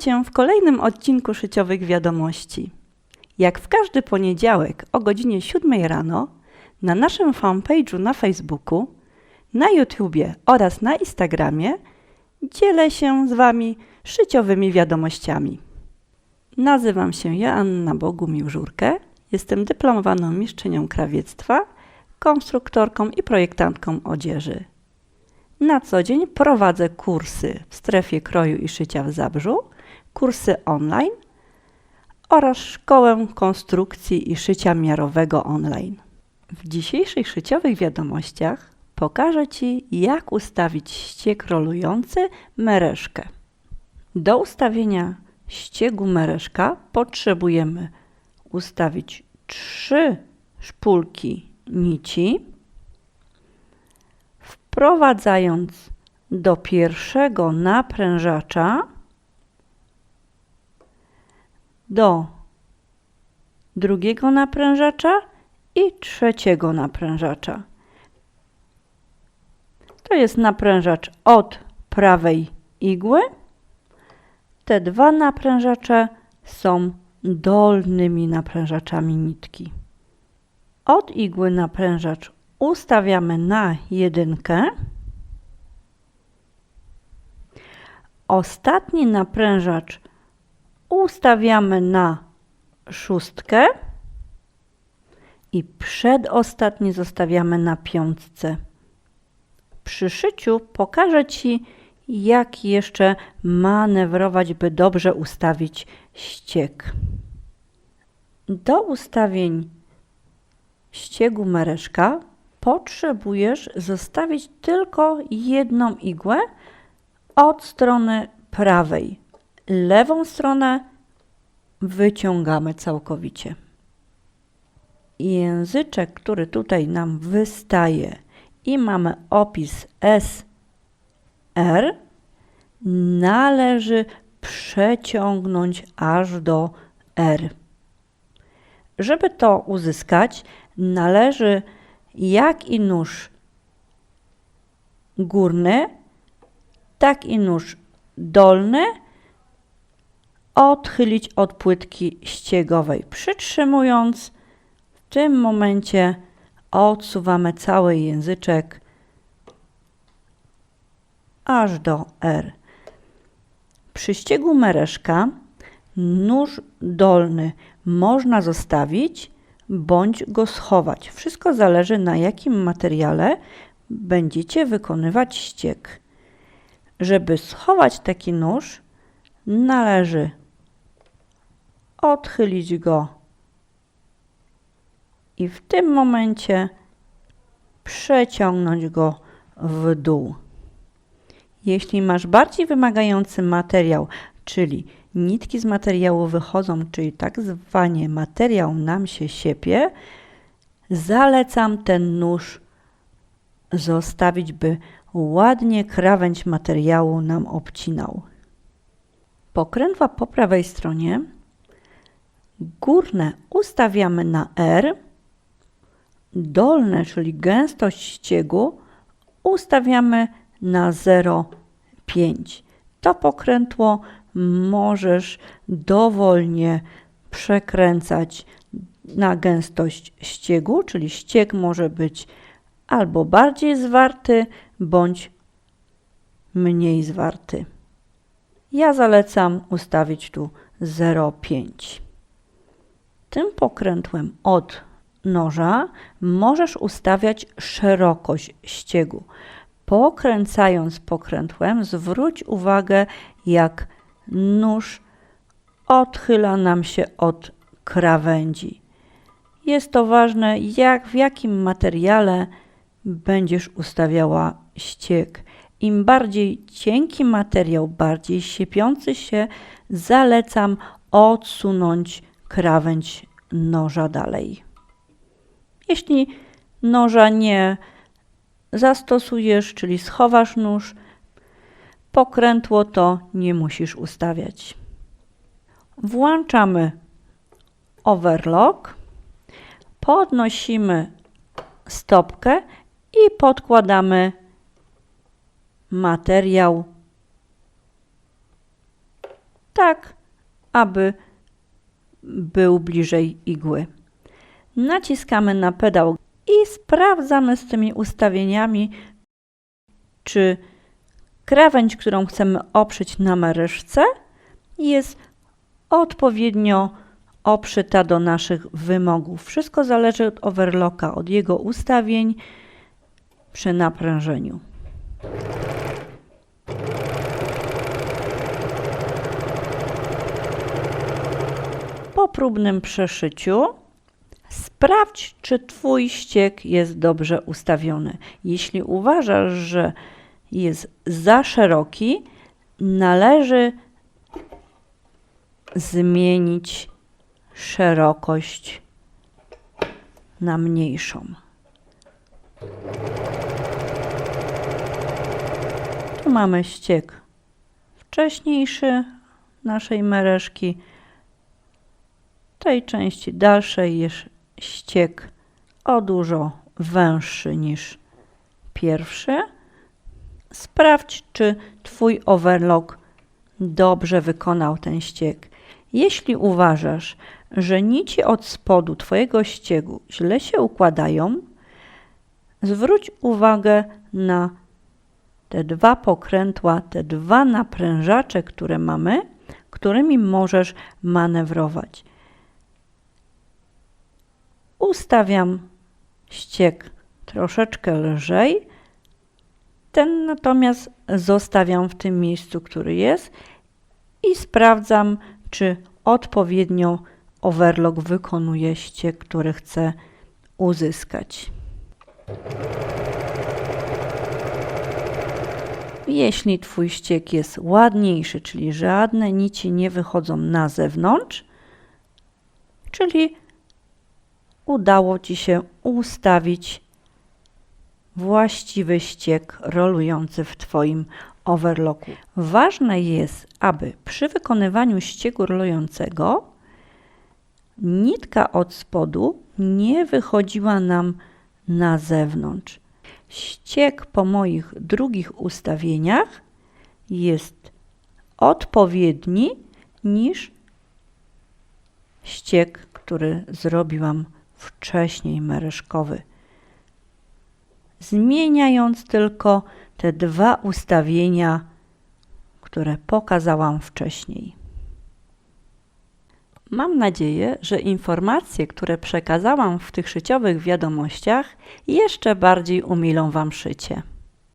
Cię w kolejnym odcinku Szyciowych Wiadomości. Jak w każdy poniedziałek o godzinie 7 rano na naszym fanpage'u na Facebooku, na YouTubie oraz na Instagramie dzielę się z Wami szyciowymi wiadomościami. Nazywam się Joanna Bogumił-Żurkę, jestem dyplomowaną mistrzynią krawiectwa, konstruktorką i projektantką odzieży. Na co dzień prowadzę kursy w strefie kroju i szycia w Zabrzu, kursy online oraz szkołę konstrukcji i szycia miarowego online. W dzisiejszych szyciowych wiadomościach pokażę Ci, jak ustawić ścieg rolujący mereszkę. Do ustawienia ściegu mereszka potrzebujemy ustawić trzy szpulki nici, wprowadzając do pierwszego naprężacza do drugiego naprężacza i trzeciego naprężacza. To jest naprężacz od prawej igły. Te dwa naprężacze są dolnymi naprężaczami nitki. Od igły naprężacz ustawiamy na jedynkę. Ostatni naprężacz ustawiamy na szóstkę i przedostatni zostawiamy na piątce. Przy szyciu pokażę Ci, jak jeszcze manewrować, by dobrze ustawić ścieg. Do ustawień ściegu mereszka potrzebujesz zostawić tylko jedną igłę od strony prawej. Lewą stronę wyciągamy całkowicie. Języczek, który tutaj nam wystaje i mamy opis SR, należy przeciągnąć aż do R. Żeby to uzyskać, należy jak i nóż górny, tak i nóż dolny odchylić od płytki ściegowej. Przytrzymując, w tym momencie odsuwamy cały języczek aż do R. Przy ściegu mereszka nóż dolny można zostawić bądź go schować. Wszystko zależy na jakim materiale będziecie wykonywać ścieg. Żeby schować taki nóż, należy odchylić go i w tym momencie przeciągnąć go w dół. Jeśli masz bardziej wymagający materiał, czyli nitki z materiału wychodzą, czyli tak zwanie materiał nam się siepie, zalecam ten nóż zostawić, by ładnie krawędź materiału nam obcinał. Pokrętła po prawej stronie górne ustawiamy na R, dolne, czyli gęstość ściegu, ustawiamy na 0,5. To pokrętło możesz dowolnie przekręcać na gęstość ściegu, czyli ścieg może być albo bardziej zwarty, bądź mniej zwarty. Ja zalecam ustawić tu 0,5. Tym pokrętłem od noża możesz ustawiać szerokość ściegu. Pokręcając pokrętłem, zwróć uwagę, jak nóż odchyla nam się od krawędzi. Jest to ważne, jak w jakim materiale będziesz ustawiała ścieg. Im bardziej cienki materiał, bardziej siepiący się, zalecam odsunąć krawędź noża dalej. Jeśli noża nie zastosujesz, czyli schowasz nóż, pokrętło to nie musisz ustawiać. Włączamy overlock, podnosimy stopkę i podkładamy materiał tak aby był bliżej igły. Naciskamy na pedał i sprawdzamy z tymi ustawieniami, czy krawędź, którą chcemy oprzeć na mereszce, jest odpowiednio oprzyta do naszych wymogów. Wszystko zależy od overlocka, od jego ustawień przy naprężeniu. Próbnym przeszyciu sprawdź, czy Twój ściek jest dobrze ustawiony. Jeśli uważasz, że jest za szeroki, należy zmienić szerokość na mniejszą. Tu mamy ściek wcześniejszy naszej mereszki. Tej części dalszej jest ściek o dużo węższy niż pierwszy. Sprawdź, czy Twój overlock dobrze wykonał ten ściek. Jeśli uważasz, że nici od spodu Twojego ściegu źle się układają, zwróć uwagę na te dwa pokrętła, te dwa naprężacze, które mamy, którymi możesz manewrować. Ustawiam ściek troszeczkę lżej, ten natomiast zostawiam w tym miejscu, który jest i sprawdzam, czy odpowiednio overlock wykonuje ściek, który chcę uzyskać. Jeśli Twój ściek jest ładniejszy, czyli żadne nici nie wychodzą na zewnątrz, czyli udało Ci się ustawić właściwy ściek rolujący w Twoim overlocku. Ważne jest, aby przy wykonywaniu ściegu rolującego nitka od spodu nie wychodziła nam na zewnątrz. Ściek po moich drugich ustawieniach jest odpowiedni niż ściek, który zrobiłam wcześniej mereszkowy. Zmieniając tylko te dwa ustawienia, które pokazałam wcześniej. Mam nadzieję, że informacje, które przekazałam w tych szyciowych wiadomościach, jeszcze bardziej umilą Wam szycie.